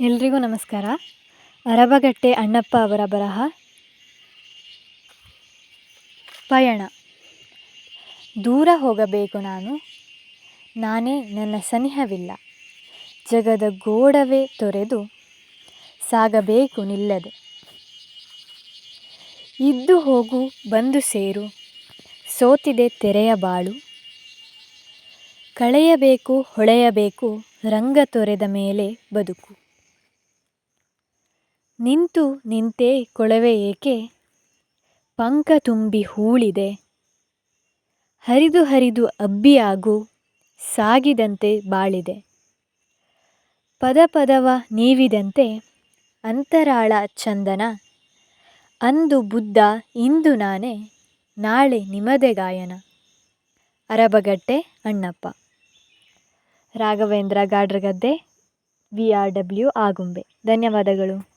ಎಲ್ರಿಗೂ ನಮಸ್ಕಾರ. ಅರಬಗಟ್ಟೆ ಅಣ್ಣಪ್ಪ ಅವರ ಬರಹ. ಪಯಣ. ದೂರ ಹೋಗಬೇಕು ನಾನು. ನಾನೇ ನನ್ನ ಸನಿಹವಿಲ್ಲ. ಜಗದ ಗೋಡವೇ ತೊರೆದು ಸಾಗಬೇಕು ನಿಲ್ಲದೆ. ಇದ್ದು ಹೋಗು, ಬಂದು ಸೇರು. ಸೋತಿದೆ ತೆರೆಯ ಬಾಳು. ಕಳೆಯಬೇಕು, ಹೊಳೆಯಬೇಕು, ರಂಗ ತೊರೆದ ಮೇಲೆ ಬದುಕು. ನಿಂತು ನಿಂತೇ ಕೊಳವೆ ಏಕೆ? ಪಂಕ ತುಂಬಿ ಹೂಳಿದೆ. ಹರಿದು ಹರಿದು ಅಬ್ಬಿಯಾಗು ಸಾಗಿದಂತೆ ಬಾಳಿದೆ. ಪದ ಪದವ ನೀವಿದಂತೆ ಅಂತರಾಳ ಚಂದನ. ಅಂದು ಬುದ್ಧ, ಇಂದು ನಾನೇ, ನಾಳೆ ನಿಮದೆ ಗಾಯನ. Arabagatte, Annappa. Raghavendra Gadragadde, V R W Agumbe. ಧನ್ಯವಾದಗಳು.